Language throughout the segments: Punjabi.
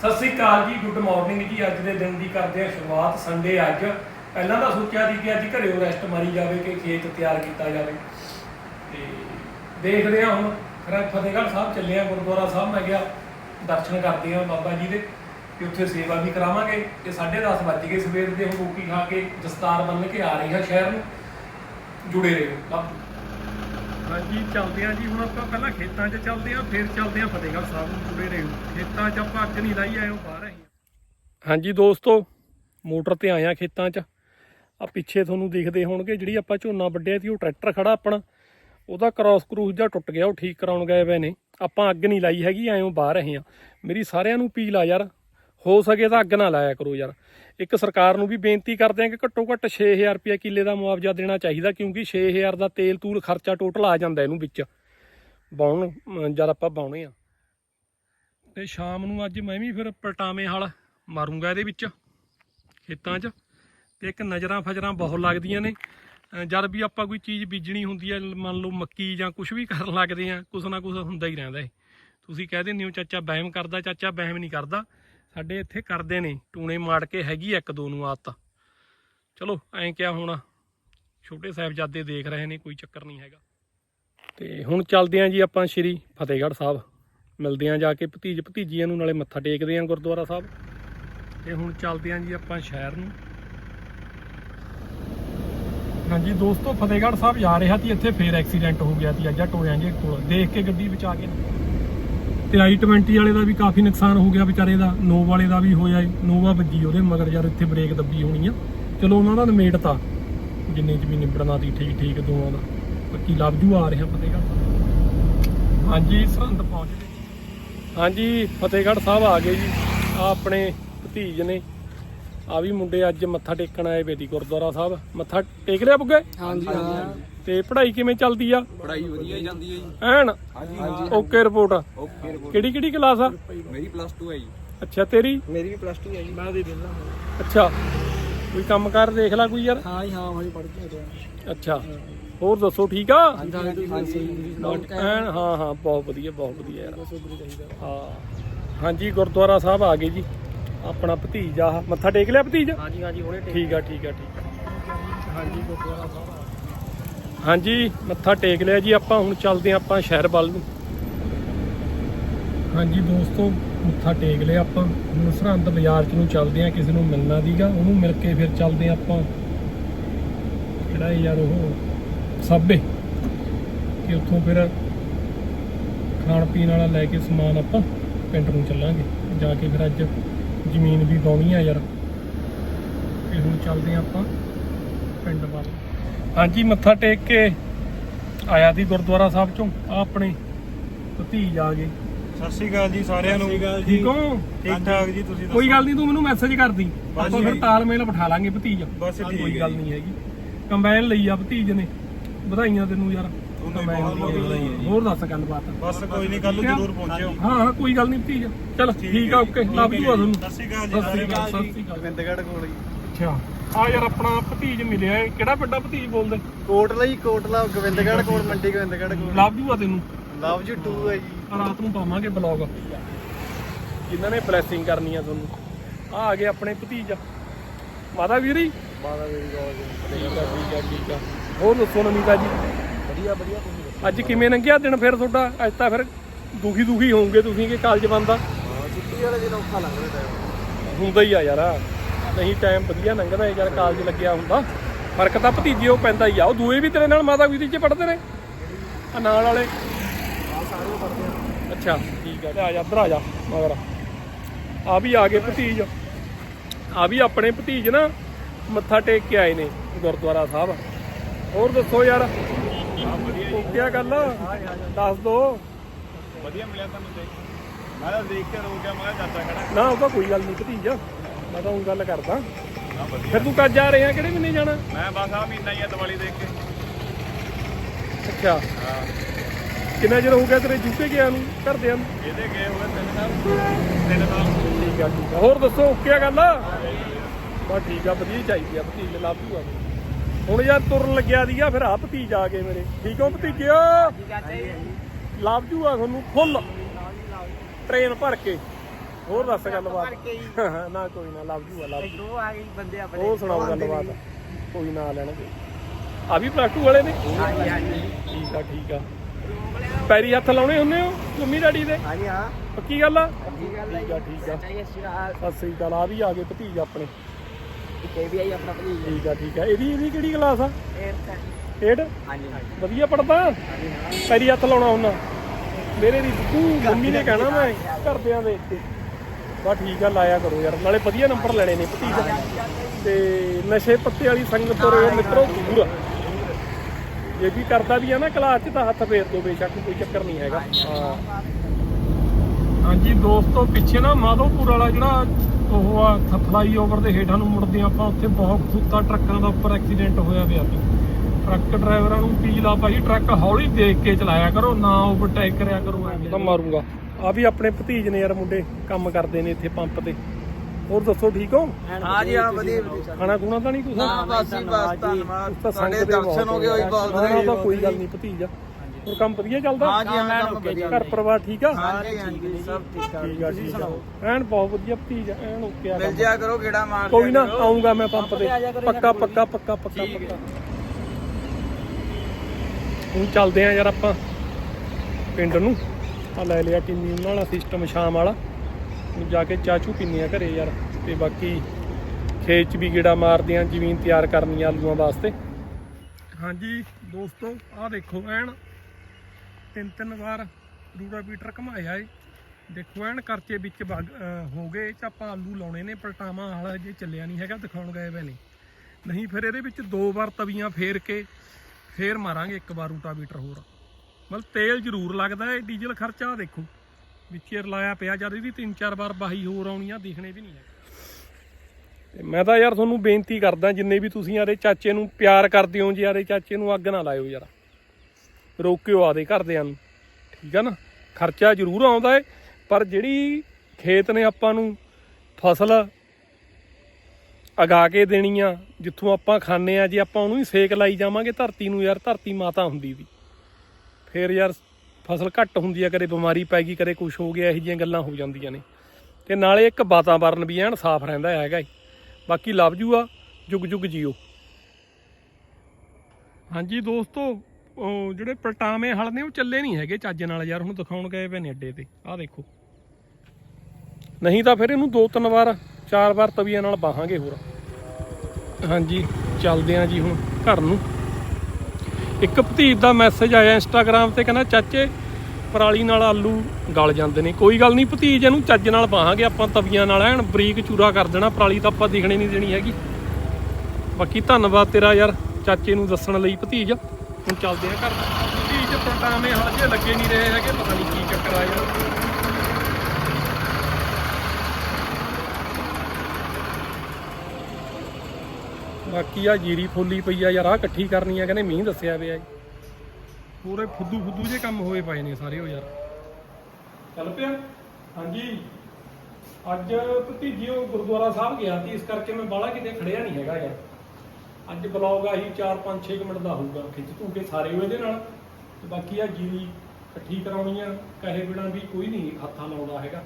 ਸਤਿ ਸ੍ਰੀ ਅਕਾਲ ਜੀ, ਗੁੱਡ ਮਾਰਨਿੰਗ ਜੀ। ਅੱਜ ਦੇ ਦਿਨ ਦੀ ਕਰਦੇ ਹਾਂ ਸ਼ੁਰੂਆਤ ਸੰਡੇ ਅੱਜ। ਪਹਿਲਾਂ ਤਾਂ ਸੋਚਿਆ ਸੀ ਕਿ ਅੱਜ ਘਰੇ ਰੈਸਟ ਮਾਰੀ ਜਾਵੇ ਕਿ ਖੇਤ ਤਿਆਰ ਕੀਤਾ ਜਾਵੇ। ਤੇ ਦੇਖਦੇ ਹਾਂ ਹੁਣ ਫਿਰ ਫਤਿਹਗੜ੍ਹ ਸਾਹਿਬ ਚੱਲੇ ਆ ਗੁਰਦੁਆਰਾ ਸਾਹਿਬ ਮੈਂ ਗਿਆ ਦਰਸ਼ਨ ਕਰਦੇ ਹਾਂ ਬਾਬਾ ਜੀ ਦੇ ਤੇ ਉੱਥੇ ਸੇਵਾ ਵੀ ਕਰਾਵਾਂਗੇ। ਤੇ 10:30 ਵੱਜ ਗਏ ਸਵੇਰ ਦੇ, ਹੁਣ ਰੋਟੀ ਖਾ ਕੇ ਦਸਤਾਰ ਬੰਨ ਕੇ ਆ ਰਹੀ ਹਾਂ ਸ਼ਹਿਰ ਨੂੰ। ਜੁੜੇ ਰਹੋ ਲੱਭ ਹਾਂਜੀ, ਚੱਲਦੇ ਆਂ ਜੀ। ਹੁਣ ਆਪਾਂ ਪਹਿਲਾਂ ਖੇਤਾਂ 'ਚ ਚੱਲਦੇ ਆਂ, ਫਿਰ ਚੱਲਦੇ ਆਂ ਫਤਿਹਗੜ੍ਹ ਸਾਹਿਬ ਨੂੰ ਜੁੜੇ ਰਹੋ ਖੇਤਾਂ 'ਚ ਆਪਾਂ ਅੱਗ ਨਹੀਂ ਲਾਈ ਆਏ ਉਹ ਬਾਹਰ ਆਏ ਹਾਂਜੀ ਦੋਸਤੋ, ਮੋਟਰ ਤੇ ਆਇਆ ਖੇਤਾਂ 'ਚ। ਆ ਪਿੱਛੇ ਤੁਹਾਨੂੰ ਦਿਖਦੇ ਹੋਣਗੇ, ਜਿਹੜੀ ਆਪਾਂ ਝੋਨਾ ਵੱਢਿਆ ਸੀ, ਉਹ ਟਰੈਕਟਰ ਖੜਾ ਆਪਣਾ। ਉਹਦਾ ਕ੍ਰਾਸ ਕਰੂਸ ਜਿਹਾ ਟੁੱਟ ਗਿਆ, ਉਹ ਠੀਕ ਕਰਾਉਣ ਗਏ ਪਏ ਨੇ ਆਪਾਂ ਅੱਗ ਨਹੀਂ ਲਾਈ ਹੈਗੀ, ਐਂ ਬਾਹਰ ਰਹੇ ਆ। ਮੇਰੀ ਸਾਰਿਆਂ ਨੂੰ ਅਪੀਲ ਆ ਯਾਰ ਹੋ ਸਕੇ ਤਾਂ ਅੱਗ ਨਾ ਲਾਇਆ ਕਰੋ ਯਾਰ। ਇੱਕ ਸਰਕਾਰ ਨੂੰ ਵੀ ਬੇਨਤੀ ਕਰਦੇ ਆ ਕਿ ਘੱਟੋ ਘੱਟ 6000 ਰੁਪਏ ਕਿੱਲੇ ਦਾ ਮੁਆਵਜ਼ਾ ਦੇਣਾ ਚਾਹੀਦਾ, ਕਿਉਂਕਿ 6000 ਦਾ ਤੇਲ, ਤੂਲ ਖਰਚਾ ਟੋਟਲ ਆ ਜਾਂਦਾ ਇਹਨੂੰ ਵਿੱਚ। ਬਾਉਣ ਜਦ ਆਪਾਂ ਬਾਉਣੇ ਆ। ਤੇ ਸ਼ਾਮ ਨੂੰ ਅੱਜ ਮੈਂ ਵੀ ਫਿਰ ਪਲਟਾਵੇਂ ਹਲ ਮਾਰੂੰਗਾ ਇਹਦੇ ਵਿੱਚ, ਖੇਤਾਂ 'ਚ। ਤੇ ਇੱਕ ਨਜ਼ਰਾਂ ਫਜਰਾਂ ਬਹੁਤ ਲੱਗਦੀਆਂ ਨੇ। ਜਦ ਵੀ ਆਪਾਂ ਕੋਈ ਚੀਜ਼ ਬੀਜਣੀ ਹੁੰਦੀ ਹੈ ਮੰਨ ਲਓ ਮੱਕੀ ਜਾਂ ਕੁਝ ਵੀ ਕਰਨ ਲੱਗਦੇ ਆ, ਕੁਛ ਨਾ ਕੁਛ ਹੁੰਦਾ ਹੀ ਰਹਿੰਦਾ ਹੈ ਤੁਸੀਂ ਕਹਿ ਦਿੰਦੇ ਹੋ, ਚਾਚਾ ਬਹਿਮ ਕਰਦਾ, ਚਾਚਾ ਬਹਿਮ ਨਹੀਂ ਕਰਦਾ। ਸਾਡੇ ਇੱਥੇ ਕਰਦੇ ਨੇ ਟੂਣੇ ਮਾਰ ਕੇ ਹੈਗੀ ਇੱਕ ਦੋ ਨੂੰ ਆਦਤ। ਚਲੋ, ਐਂ ਕਿਆ ਹੋਣਾ ਛੋਟੇ ਸਾਹਿਬਜ਼ਾਦੇ ਦੇਖ ਰਹੇ ਨੇ, ਕੋਈ ਚੱਕਰ ਨਹੀਂ ਹੈਗਾ। ਤੇ ਹੁਣ ਚੱਲਦੇ ਆਂ ਜੀ ਆਪਾਂ ਸ਼੍ਰੀ ਫਤਿਹਗੜ੍ਹ ਸਾਹਿਬ। ਮਿਲਦੇ ਆਂ ਜਾ ਕੇ ਭਤੀਜ ਭਤੀਜੀਆਂ ਨੂੰ, ਨਾਲੇ ਮੱਥਾ ਟੇਕਦੇ ਆਂ ਗੁਰਦੁਆਰਾ ਸਾਹਿਬ। ਤੇ ਹੁਣ ਚੱਲਦੇ ਆਂ ਜੀ ਆਪਾਂ ਸ਼ਹਿਰ ਨੂੰ। ਹਾਂਜੀ, ਦੋਸਤੋ, ਫਤਿਹਗੜ੍ਹ ਸਾਹਿਬ ਜਾ ਰਿਹਾ ਸੀ, ਇੱਥੇ ਫੇਰ ਐਕਸੀਡੈਂਟ ਹੋ ਗਿਆ ਸੀ। ਅੱਜ ਆਹ ਟੋਇਆਂ ਜੇ ਕੋਲ, ਦੇਖ ਕੇ ਗੱਡੀ ਬਚਾ ਕੇ। ਤੇ i20 ਵਾਲੇ ਦਾ ਵੀ ਕਾਫੀ ਨੁਕਸਾਨ ਹੋ ਗਿਆ ਵਿਚਾਰੇ ਦਾ ਨੋ ਵਾਲੇ ਦਾ ਵੀ ਹੋਇਆ ਏ ਨੋਵਾ ਵੱਜੀ ਉਹਦੇ ਮਗਰ ਯਾਰ ਇੱਥੇ ਬ੍ਰੇਕ ਦੱਬੀ ਹੋਣੀ ਆ। ਚਲੋ ਉਹਨਾਂ ਦਾ ਨਿਮੇੜਤਾ ਜਿੰਨੇ ਚ ਵੀ ਨਿਬੜਨਾ ਸੀ ਠੀਕ ਠੀਕ ਦੋਵਾਂ ਦਾ। ਬਾਕੀ ਲਵ ਜੂ ਆ ਰਿਹਾ ਫਤਿਹਗੜ੍ਹ ਹਾਂਜੀ ਸਰਹੰਦ ਪਹੁੰਚ ਗਏ। ਹਾਂਜੀ, ਫਤਿਹਗੜ੍ਹ ਸਾਹਿਬ ਆ ਗਏ ਜੀ ਆ ਆਪਣੇ ਭਤੀਜ ਨੇ। ਆ ਵੀ ਮੁੰਡੇ ਅੱਜ ਮੱਥਾ ਟੇਕਣ ਆਏ ਵੇ ਦੀ ਗੁਰਦੁਆਰਾ ਸਾਹਿਬ। ਮੱਥਾ ਟੇਕ ਲਿਆ ਬੁੱਗੇ ਹਾਂਜੀ ਹਾਂ ਤੇ ਪੜ੍ਹਾਈ ਕਿਵੇਂ ਚੱਲਦੀ ਆ? ਪੜਾਈ ਵਧੀਆ ਜਾਂਦੀ ਹੈ ਜੀ। ਐਨ ਹਾਂਜੀ ਓਕੇ ਰਿਪੋਰਟ। Okay report. ਕਿਹੜੀ ਕਿਹੜੀ ਕਲਾਸ ਆ? ਮੇਰੀ ਪਲੱਸ 2 ਹੈ ਜੀ। ਅੱਛਾ ਤੇਰੀ? ਮੇਰੀ ਵੀ ਪਲੱਸ 2 ਹੈ ਜੀ। ਮੈਂ ਦੇ ਦਿੰਦਾ ਅੱਛਾ। ਕੋਈ ਕੰਮ ਕਰ ਦੇਖ ਲੈ ਕੋਈ ਯਾਰ। ਹਾਂ ਜੀ ਹਾਂ ਭਾਈ ਪੜ੍ਹ ਕੇ ਰਿਹਾ ਅੱਛਾ। ਹੋਰ ਦੱਸੋ ਠੀਕ ਆ? ਹਾਂਜੀ ਹਾਂਜੀ ਐਨ ਹਾਂ ਹਾਂ ਬਹੁਤ ਵਧੀਆ ਬਹੁਤ ਵਧੀਆ ਯਾਰ। ਹਾਂ। ਹਾਂਜੀ ਗੁਰਦੁਆਰਾ ਸਾਹਿਬ ਆ ਗਏ ਜੀ। ਆਪਣਾ ਭਤੀਜ ਆ ਮੱਥਾ ਟੇਕ ਲਿਆ ਭਤੀਜ? ਹਾਂਜੀ ਹਾਂਜੀ ਹੁਣੇ ਠੀਕ ਆ ਠੀਕ ਆ ਠੀਕ ਆ। ਹਾਂਜੀ ਗੁਰਦੁਆਰਾ ਸਾਹਿਬ ਆ। ਹਾਂਜੀ ਮੱਥਾ ਟੇਕ ਲਿਆ ਜੀ ਆਪਾਂ ਹੁਣ ਚੱਲਦੇ ਹਾਂ ਆਪਾਂ ਸ਼ਹਿਰ ਵੱਲ ਨੂੰ। ਹਾਂਜੀ ਦੋਸਤੋ ਮੱਥਾ ਟੇਕ ਲਿਆ ਆਪਾਂ। ਹੁਣ ਸਰਹੰਦ ਬਾਜ਼ਾਰ ਚ ਨੂੰ ਚੱਲਦੇ ਆ ਕਿਸੇ ਨੂੰ ਮਿਲਣਾ ਦੀਗਾ ਉਹਨੂੰ ਮਿਲ ਕੇ ਫਿਰ ਚੱਲਦੇ ਆ ਆਪਾਂ। ਕਿਹੜਾ ਯਾਰ ਉਹ ਸਾਬੇ ਕਿ ਉੱਥੋਂ ਫਿਰ ਖਾਣ ਪੀਣ ਵਾਲਾ ਲੈ ਕੇ ਸਮਾਨ ਆਪਾਂ ਪਿੰਡ ਨੂੰ ਚੱਲਾਂਗੇ। ਜਾ ਕੇ ਫਿਰ ਅੱਜ ਜ਼ਮੀਨ ਵੀ ਪਾਉਣੀ ਆ ਯਾਰ। ਤੇ ਹੁਣ ਚੱਲਦੇ ਹਾਂ ਆਪਾਂ ਪਿੰਡ ਵੱਲ। ਹਾਂਜੀ ਮੱਥਾ ਟੇਕ ਕੇ ਆਇਆ ਦੀ ਗੁਰਦੁਆਰਾ ਸਾਹਿਬ ਚੋਂ। ਆ ਆਪਣੇ ਭਤੀਜ ਆ ਗਏ। ਸਤਿ ਸ਼੍ਰੀ ਅਕਾਲ ਜੀ ਸਾਰਿਆਂ ਨੂੰ। ਠੀਕ ਹੋ? ਠੀਕ ਠਾਕ ਜੀ ਤੁਸੀਂ ਕੋਈ ਗੱਲ ਨਹੀਂ ਤੂੰ ਮੈਨੂੰ ਮੈਸੇਜ ਕਰਦੀ। ਆਪਾਂ ਫਿਰ। ਤਾਲਮੇਲ ਬਿਠਾ ਲਾਂਗੇ ਭਤੀਜ। ਬਸ ਠੀਕ ਕੋਈ ਗੱਲ। ਨਹੀਂ ਹੈਗੀ। ਕੰਬਾਈਨ ਲਈ ਆ ਭਤੀਜ ਨੇ। ਵਧਾਈਆਂ ਤੈਨੂੰ ਯਾਰ। ਬਹੁਤ ਜੀ। ਹੋਰ ਦੱਸ ਗੱਲਬਾਤ। ਬਸ ਕੋਈ ਨਹੀਂ ਕੱਲ ਨੂੰ? ਜ਼ਰੂਰ ਪਹੁੰਚਿਓ। ਹਾਂ ਹਾਂ ਕੋਈ ਗੱਲ ਨਹੀਂ ਭਤੀਜ। ਚਲ ਠੀਕ ਆ ਓਕੇ ਲੱਭ ਜੂਆ ਤੁਹਾਨੂੰ। ਸਤਿ ਸ਼੍ਰੀ ਅਕਾਲ ਜੀ। ਸਤਿ ਸ੍ਰੀ ਗੋਬਿੰਦਗੜ੍ਹ ਕੋਲ ਜੀ ਅੱਛਾ ਆ ਯਾਰ ਆਪਣਾ ਭਤੀਜ ਮਿਲਿਆ। ਕਿਹੜਾ ਵੱਡਾ ਭਤੀਜ ਬੋਲਦੇ? ਕੋਟਲਾ ਜੀ ਕੋਟਲਾ ਗੋਬਿੰਦਗੜ੍ਹ ਕੋਲ ਮੰਡੀ ਗੋਬਿੰਦਗੜ੍ਹ ਕੋਲ। ਲੱਭ ਜੂਆ ਤੈਨੂੰ? ਲਵ ਯੂ 2 ਹੈ ਜੀ। ਆਹ ਰਾਤ ਨੂੰ ਪਾਵਾਂਗੇ ਬਲੌਗ ਜਿਨ੍ਹਾਂ ਨੇ ਬਲੇਸਿੰਗ ਕਰਨੀ ਆ ਤੁਹਾਨੂੰ? ਆ ਆ ਗਏ ਆਪਣੇ ਭਤੀਜ। ਮਾਤਾ ਵੀਰੀ ਬਾਦਾ ਮੇਰੀ ਗੋਲ ਠੀਕ ਆ ਠੀਕ ਆ ਠੀਕ ਆ। ਹੋਰ ਦੱਸੋ ਨਮੀਤਾ ਜੀ? ਵਧੀਆ ਵਧੀਆ ਤੁਸੀਂ ਅੱਜ ਕਿਵੇਂ ਲੰਘਿਆ ਦਿਨ ਫਿਰ ਤੁਹਾਡਾ? ਅੱਜ ਤਾਂ ਫਿਰ ਦੁਖੀ ਦੁਖੀ ਹੋਵੋਗੇ ਤੁਸੀਂ ਕਿ ਕਾਲਜ ਬੰਦਾ ਹਾਂ ਛੁੱਟੀ ਵਾਲੇ ਦਿਨ ਔਖਾ ਲੱਗ ਰਿਹਾ ਟਾਈਮ ਹੁੰਦਾ ਹੀ ਆ ਯਾਰ। ਨਹੀਂ ਟਾਈਮ ਵਧੀਆ ਲੰਘਦਾ ਹੈ ਯਾਰ ਕਾਲਜ ਲੱਗਿਆ ਹੁੰਦਾ। ਫ਼ਰਕ ਤਾਂ ਭਤੀਜੇ ਉਹ ਪੈਂਦਾ ਹੀ ਆ। ਉਹ ਦੂਏ ਵੀ ਤੇਰੇ ਨਾਲ ਮਾਤਾ ਵੀਰੀ ਚ ਪੜਦੇ ਨੇ? ਆ ਨਾਲ ਵਾਲੇ? ਸਾਰੇ ਪੜਦੇ ਆ। ਅੱਛਾ ਠੀਕ ਆ। ਤੇ ਆ ਜਾ ਇੱਧਰ ਆ ਜਾ ਮਗਰ। ਆ ਵੀ ਆ ਗਏ ਭਤੀਜ। ਆ ਵੀ ਆਪਣੇ ਭਤੀਜ ਨਾ ਮੱਥਾ ਟੇਕ ਕੇ ਆਏ ਨੇ ਗੁਰਦੁਆਰਾ ਸਾਹਿਬ। ਹੋਰ ਦੱਸੋ ਯਾਰ ਕੀ ਗੱਲ। ਦੱਸ ਦੋ। ਵਧੀਆ ਮਿਲਿਆ ਤੁਹਾਨੂੰ ਤੇ ਮੈਂ ਤਾਂ ਦੇਖ ਕੇ ਰੋ ਗਿਆ ਮੈਂ ਚਾਚਾ ਖੜਾ। ਨਾ ਉਹ ਤਾਂ ਕੋਈ ਗੱਲ ਨਹੀਂ ਭਤੀਜ। ਮੈਂ ਤਾਂ ਉਹ ਗੱਲ ਕਰਦਾ। ਹਾਂ ਫਿਰ ਤੂੰ ਕੱਜ ਜਾ ਰਿਹਾ ਕਿਹੜੇ ਮਹੀਨੇ ਜਾਣਾ? ਮੈਂ ਬਸ ਆ ਮਹੀਨਾ ਹੀ ਆ ਦੀਵਾਲੀ ਦੇਖ ਕੇ। ਅੱਛਾ। ਹਾਂ। ਕਿੰਨਾ ਚਿਰ ਹੋ ਗਿਆ ਤੇਰੇ ਜੂਕੇ ਗਿਆ ਨੂੰ ਘਰਦਿਆਂ ਨੂੰ? ਇਹਦੇ ਗਏ ਹੋਏ ਤਿੰਨ ਸਾਲ। ਤਿੰਨ ਸਾਲ। ਠੀਕ ਆ ਠੀਕ ਆ। ਹੋਰ ਦੱਸੋ ਕੀ ਗੱਲ? ਆ ਬਸ ਠੀਕ ਆ ਵਧੀਆ ਹੀ ਚਾਹੀਦੀ ਆ ਭਤੀਜ ਲੱਭ ਜੂਗਾ ਹੁਣ ਯਾਰ ਤੁਰਨ ਲੱਗਿਆ ਦੀਆ ਫਿਰ ਆ ਭਤੀਜ ਆ ਗਏ ਮੇਰੇ। ਠੀਕ ਹੋ ਭਤੀਜਿਓ? ਲੱਭ ਜੂਗਾ ਤੁਹਾਨੂੰ ਫੁੱਲ। ਟ੍ਰੇਨ ਭਰ ਕੇ। ਹੋਰ ਦੱਸ ਗੱਲਬਾਤ। ਨਾ ਕੋਈ ਨਾ ਲਵ ਜੂ ਲਵ ਜੂ ਆ ਗਈ ਬੰਦੇ ਆਪਣੇ। ਉਹ ਸੁਣਾਓ ਗੱਲਬਾਤ। ਕੋਈ ਨਾ ਲੈਣਗੇ। ਆ ਵੀ ਪਲੱਸ 2 ਵਾਲੇ ਨੇ? ਹਾਂਜੀ ਹਾਂਜੀ। ਠੀਕ ਆ ਠੀਕ ਆ। ਪੈਰੀ ਹੱਥ ਲਾਉਣੇ ਹੁੰਨੇ ਹੋ ਮੰਮੀ ਡੈਡੀ ਦੇ? ਹਾਂਜੀ ਹਾਂ। ਪੱਕੀ ਗੱਲ ਆ? ਠੀਕ ਗੱਲ ਠੀਕ ਆ ਠੀਕ ਆ। ਸਤਿ ਸ੍ਰੀ ਅਕਾਲ। ਆ ਵੀ ਆ ਗਏ ਭਤੀਜ ਆਪਣੇ। ਕੇ ਵੀ ਆਈ ਆਪਣਾ ਭਲੀ ਠੀਕ ਆ ਠੀਕ ਆ। ਇਹਦੀ ਇਹਦੀ ਕਿਹੜੀ ਕਲਾਸ ਆ? ਇਹ 8 ਹਾਂਜੀ ਹਾਂਜੀ। ਵਧੀਆ ਪੜਦਾ ਪੈਰੀ ਹੱਥ ਲਾਉਣਾ ਹੁੰਦਾ ਮੇਰੇ ਦੀ ਤੂੰ ਮੰਮੀ ਨੇ ਕਹਿਣਾ ਮੈਂ ਘਰਦਿਆਂ ਦੇ। ਬਾ ਠੀਕ ਆ ਲਾਇਆ ਕਰੋ ਯਾਰ। ਨਾਲੇ ਵਧੀਆ ਨੰਬਰ ਲੈਣੇ ਨੇ ਭਤੀਜ। ਤੇ ਨਸ਼ੇ ਪੱਤੇ ਵਾਲੀ ਸੰਗਤ ਤੋਂ ਰਹੋ ਮਿੱਤਰੋ ਦੂਰ ਜੇ ਵੀ ਕਰਦਾ ਵੀ ਆ ਨਾ ਕਲਾਸ 'ਚ ਤਾਂ ਹੱਥ ਫੇਰ ਦੋ ਬੇਸ਼ੱਕ ਕੋਈ ਚੱਕਰ ਨਹੀਂ ਹੈਗਾ। ਹਾਂ। ਹਾਂਜੀ ਦੋਸਤੋ ਪਿੱਛੇ ਨਾ ਮਾਧੋਪੁਰ ਵਾਲਾ ਜਿਹੜਾ ਉਹ ਆ ਫਲਾਈ ਓਵਰ ਦੇ ਹੇਠਾਂ ਨੂੰ ਮੁੜਦੇ ਆਪਾਂ ਉੱਥੇ ਬਹੁਤ ਖੂਤਾ ਟਰੱਕਾਂ ਦਾ ਉੱਪਰ ਐਕਸੀਡੈਂਟ ਹੋਇਆ ਪਿਆ ਸੀ। ਟਰੱਕ ਡਰਾਈਵਰਾਂ ਨੂੰ ਅਪੀਲ ਆ ਭਾਈ ਟਰੱਕ ਹੌਲੀ ਦੇਖ ਕੇ ਚਲਾਇਆ ਕਰੋ ਨਾ ਓਵਰਟੇਕ ਕਰਿਆ ਕਰੋ ਐਵੇਂ ਤਾਂ ਮਾਰੂੰਗਾ। ਆ ਵੀ ਆਪਣੇ ਭਤੀਜ ਨੇ ਯਾਰ ਮੁੰਡੇ ਕੰਮ ਕਰਦੇ ਨੇ ਇੱਥੇ ਪੰਪ ਤੇ। ਹੋਰ ਦੱਸੋ ਠੀਕ ਹੋ? ਹਾਂ ਜੀ ਹਾਂ ਵਧੀਆ ਵਧੀਆ। ਖਾਣਾ ਖੂਣਾ ਤਾਂ ਨਹੀਂ ਕੁਛ ਹਾਂ ਬਸ ਬਸ ਧੰਨਵਾਦ। ਦੇ ਦਰਸ਼ਨ ਹੋ ਗਏ ਹੋਈ ਬਹੁਤ ਤਾਂ ਕੋਈ ਵਧੀਆ ਗੱਲ ਨਹੀਂ ਭਤੀਜ ਹੋਰ ਕੰਮ ਵਧੀਆ ਚੱਲਦਾ? ਹਾਂ ਜੀ ਹਾਂ ਕੰਮ ਵਧੀਆ ਘਰ ਪਰਿਵਾਰ ਠੀਕ ਆ? ਹਾਂਜੀ ਹਾਂਜੀ ਸਭ ਠੀਕ ਠਾਕ ਠੀਕ ਆ ਤੁਸੀਂ ਠੀਕ ਆ ਸੁਣਾਓ? ਐਨ ਬਹੁਤ ਵਧੀਆ ਭਤੀਜ ਆ, ਐਨ ਓਕੇ ਆ ਮਿਲ ਕੰਮ। ਜਿਆ ਕਰੋ ਕਿਹੜਾ ਮਾਰ ਕੋਈ ਨਾ। ਆਉਂਗਾ ਮੈਂ ਪੰਪ ਤੇ। ਆ ਕਰੋ ਪੱਕਾ ਪੱਕਾ ਪੱਕਾ ਪੱਕਾ ਠੀਕ। ਪੱਕਾ। ਹੁਣ ਚੱਲਦੇ ਆ ਯਾਰ ਆਪਾਂ ਪਿੰਡ ਨੂੰ। ਆ ਲੈ ਲਿਆ ਟਿੰਨੀ ਉਹਨਾਂ ਵਾਲਾ ਸਿਸਟਮ ਸ਼ਾਮ ਵਾਲਾ। ਹੁਣ ਜਾ ਕੇ ਚਾਚੂ ਪੀਨੇ ਆ ਘਰੇ ਯਾਰ। ਤੇ ਬਾਕੀ ਖੇਤ 'ਚ ਵੀ ਗੇੜਾ ਮਾਰਦੇ ਆ ਜ਼ਮੀਨ ਤਿਆਰ ਕਰਨੀ ਆ ਆਲੂਆਂ ਵਾਸਤੇ। ਹਾਂਜੀ ਦੋਸਤੋ ਆਹ ਦੇਖੋ ਐਨ ਤਿੰਨ ਤਿੰਨ ਵਾਰ ਰੂੜਾ ਬੀਟਰ ਘਮਾਇਆ ਏ। ਦੇਖੋ, ਐਨ ਕਰਚੇ ਵਿੱਚ ਵਗ- ਹੋ ਗਏ। 'ਚ ਆਪਾਂ ਆਲੂ ਲਾਉਣੇ ਨੇ, ਪਲਟਾਵਾਂ ਵਾਲਾ ਜੇ ਚੱਲਿਆ ਨਹੀਂ ਹੈਗਾ, ਦਿਖਾਉਣ ਗਏ ਪਏ ਨੇ। ਨਹੀਂ, ਫਿਰ ਇਹਦੇ ਵਿੱਚ ਦੋ ਵਾਰ ਤਵੀਆਂ ਫੇਰ ਕੇ ਫੇਰ ਮਾਰਾਂਗੇ ਇੱਕ ਵਾਰ ਰੂਟਾਬੀਟਰ ਹੋਰ। ਮਤਲਬ ਤੇਲ ਜ਼ਰੂਰ ਲੱਗਦਾ ਏ, ਡੀਜ਼ਲ ਖਰਚਾ ਦੇਖੋ। ਵਿੱਚ ਹੀ ਲਾਇਆ ਪਿਆ, ਜਦ ਇਹਦੀ ਤਿੰਨ ਚਾਰ ਵਾਰ ਬਾਹੀ ਹੋਰ ਆਉਣੀ ਆ, ਦਿਖਣੇ ਵੀ ਨਹੀਂ ਹੈ ਤੇ ਮੈਂ ਤਾਂ ਯਾਰ ਤੁਹਾਨੂੰ ਬੇਨਤੀ ਕਰਦਾ, ਜਿੰਨੇ ਵੀ ਤੁਸੀਂ ਆਦੇ ਚਾਚੇ ਨੂੰ ਪਿਆਰ ਕਰਦੇ ਹੋ, ਜੀ ਆਦੇ ਚਾਚੇ ਨੂੰ ਅੱਗ ਨਾ ਲਾਇਓ ਯਾਰ। ਰੋਕਿਓ ਆਦੇ ਘਰਦਿਆਂ ਨੂੰ। ਠੀਕ ਆ ਨਾ? ਖਰਚਾ ਜ਼ਰੂਰ ਆਉਂਦਾ ਏ, ਪਰ ਜਿਹੜੀ ਖੇਤ ਨੇ ਆਪਾਂ ਨੂੰ ਫਸਲ ਅਗਾ ਕੇ ਦੇਣੀ ਆ, ਜਿੱਥੋਂ ਆਪਾਂ ਖਾਣੇ ਆ, ਜੇ ਆਪਾਂ ਉਹਨੂੰ ਹੀ ਸੇਕ ਲਾਈ ਜਾਵਾਂਗੇ ਧਰਤੀ ਨੂੰ ਯਾਰ, ਧਰਤੀ ਮਾਤਾ ਹੁੰਦੀ ਦੀ ਫੇਰ ਯਾਰ ਫਸਲ ਘੱਟ ਹੁੰਦੀ ਆ, ਕਦੇ ਬਿਮਾਰੀ ਪੈ ਗਈ, ਕਦੇ ਕੁਝ ਹੋ ਗਿਆ, ਇਹੋ ਜਿਹੀਆਂ ਗੱਲਾਂ ਹੋ ਜਾਂਦੀਆਂ ਨੇ। ਤੇ ਨਾਲੇ ਇੱਕ ਵਾਤਾਵਰਨ ਵੀ ਐਨ ਸਾਫ਼ ਰਹਿੰਦਾ ਹੈਗਾ ਏ। ਬਾਕੀ ਲਵ ਜੂ ਆ ਜੁਗ ਜੁਗ ਜੀਓ। ਹਾਂਜੀ ਦੋਸਤੋ ਉਹ ਜਿਹੜੇ ਪਲਟਾਵੇਂ ਹਲ ਨੇ, ਉਹ ਚੱਲੇ ਨਹੀਂ ਹੈਗੇ ਚੱਜ ਨਾਲ ਯਾਰ, ਹੁਣ ਦਿਖਾਉਣ ਗਏ ਪਏ ਨੇ ਅੱਡੇ ਤੇ। ਆਹ ਦੇਖੋ। ਨਹੀਂ ਤਾਂ ਫਿਰ ਇਹਨੂੰ ਦੋ ਤਿੰਨ ਵਾਰ, ਚਾਰ ਵਾਰ ਤਵੀਆਂ ਨਾਲ ਬਾਹਾਂਗੇ ਹੋਰ। ਹਾਂਜੀ, ਚੱਲਦੇ ਆਂ ਜੀ ਹੁਣ ਘਰ ਨੂੰ। ਇੱਕ ਭਤੀਜ ਦਾ ਮੈਸੇਜ ਆਇਆ ਇੰਸਟਾਗ੍ਰam ਤੇ, ਕਹਿੰਦਾ, ਚਾਚੇ, ਪਰਾਲੀ ਨਾਲ ਆਲੂ ਗਲ ਜਾਂਦੇ ਨੇ। ਕੋਈ ਗੱਲ ਨਹੀਂ, ਭਤੀਜ ਇਹਨੂੰ ਚੱਜ ਨਾਲ ਬਾਹਾਂਗੇ, ਆਪਾਂ ਤਵੀਆਂ ਨਾਲ। ਐਨ ਬਰੀਕ ਚੂਰਾ ਕਰ ਦੇਣਾ, ਪਰਾਲੀ ਤਾਂ ਆਪਾਂ ਦਿਖਣੇ ਨਹੀਂ ਦੇਣੀ ਹੈਗੀ। ਬਾਕੀ ਧੰਨਵਾਦ ਤੇਰਾ ਯਾਰ, ਚਾਚੇ ਨੂੰ ਦੱਸਣ ਲਈ ਭਤੀਜ। ਹੁਣ ਚੱਲਦੇ ਆ ਘਰ। ਭਤੀਜ ਪਲਟਾਵੇਂ ਹਲ ਜੇ ਲੱਗੇ ਨਹੀਂ ਰਹੇ ਹੈਗੇ, ਪਤਾ ਨਹੀਂ ਕੀ ਚੱਕਰ ਆ ਯਾਰ ਬਾਕੀ ਆ ਜੀਰੀ ਫੋਲੀ ਪਈ ਆ ਯਾਰ ਆ ਇਕੱਠੀ ਕਰਨੀ ਆ, ਕਹਿੰਦੇ ਮੀਂਹ ਦੱਸਿਆ ਪਿਆ ਜੀ ਪੂਰੇ ਫੁੱਦੂ ਫੁੱਦੂ ਜੇ ਕੰਮ ਹੋਏ ਪਏ ਨੇ ਸਾਰੇ ਉਹ ਯਾਰ। ਚੱਲ ਪਿਆ? ਹਾਂਜੀ। ਅੱਜ ਭਤੀਜੀ ਉਹ ਗੁਰਦੁਆਰਾ ਸਾਹਿਬ ਗਿਆ ਸੀ, ਇਸ ਕਰਕੇ ਮੈਂ ਬਾਹਲਾ ਕਿਤੇ ਖੜਿਆ ਨਹੀਂ ਹੈਗਾ ਯਾਰ। ਅੱਜ ਬਲੌਗ ਆਹੀ 4 5 6 ਮਿੰਟ ਦਾ ਹੋਊਗਾ, ਖਿੱਚ ਧੂ ਕੇ ਸਾਰੇ ਹੋ ਇਹਦੇ ਨਾਲ। ਤੇ ਬਾਕੀ ਆ ਜੀਰੀ ਇਕੱਠੀ ਕਰਾਉਣੀ ਆ ਕਹੇ ਬਿਨਾਂ ਵੀ ਕੋਈ ਨਹੀਂ ਹੱਥਾਂ ਲਾਉਂਦਾ ਹੈਗਾ।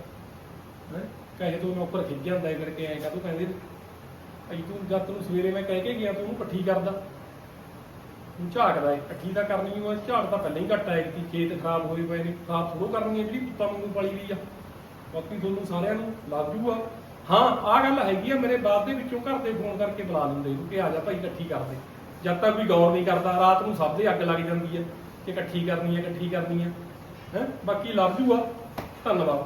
ਹੈ? ਕਹੇ ਤੋਂ ਨੌਕਰ ਖਿੱਚ ਜਾਂਦਾ ਕਰਕੇ ਆਏਗਾ ਤੂੰ ਕਹਿੰਦੇ ਅਈ ਤੂੰ ਜਦ ਤੈਨੂੰ ਸਵੇਰੇ ਮੈਂ ਕਹਿ ਕੇ ਗਿਆ ਤੂੰ ਉਹਨੂੰ ਇਕੱਠੀ ਕਰਦਾ। ਤੂੰ ਝਾਕਦਾ ਹੈ, ਇਕੱਠੀ ਤਾਂ ਕਰਨੀ ਉਹ ਝਾੜ ਤਾਂ ਪਹਿਲਾਂ ਹੀ ਘੱਟ ਆਏ ਕਿ ਖੇਤ ਖਰਾਬ ਹੋਏ ਪਏ ਨੇ ਸਾਫ਼ ਥੋੜੋ ਕਰਨੀ ਹੈ ਜਿਹੜੀ ਪੁੱਤਾਂ ਵਾਂਗੂ ਪਲੀ ਵੀ ਆ। ਬਾਕੀ ਤੁਹਾਨੂੰ ਸਾਰਿਆਂ ਨੂੰ ਲੱਗ ਜੂਗਾ। ਹਾਂ, ਆਹ ਗੱਲ ਹੈਗੀ ਆ, ਮੇਰੇ ਬਾਪ ਦੇ ਵਿੱਚੋਂ ਘਰ ਦੇ ਫੋਨ ਕਰਕੇ ਬੁਲਾ ਲੈਂਦੇ ਇਹਨੂੰ ਕਿ ਆ ਜਾ ਭਾਈ ਇਕੱਠੀ ਕਰਦੇ ਜਦ ਤੱਕ ਕੋਈ ਗੌਰ ਨਹੀਂ ਕਰਦਾ, ਰਾਤ ਨੂੰ ਸਭ ਦੇ ਅੱਗ ਲੱਗ ਜਾਂਦੀ ਹੈ ਕਿ ਇਕੱਠੀ ਕਰਨੀ ਹੈ, ਇਕੱਠੀ ਕਰਨੀ ਹੈ। ਹੈ, ਬਾਕੀ ਲੱਗ ਆ, ਧੰਨਵਾਦ।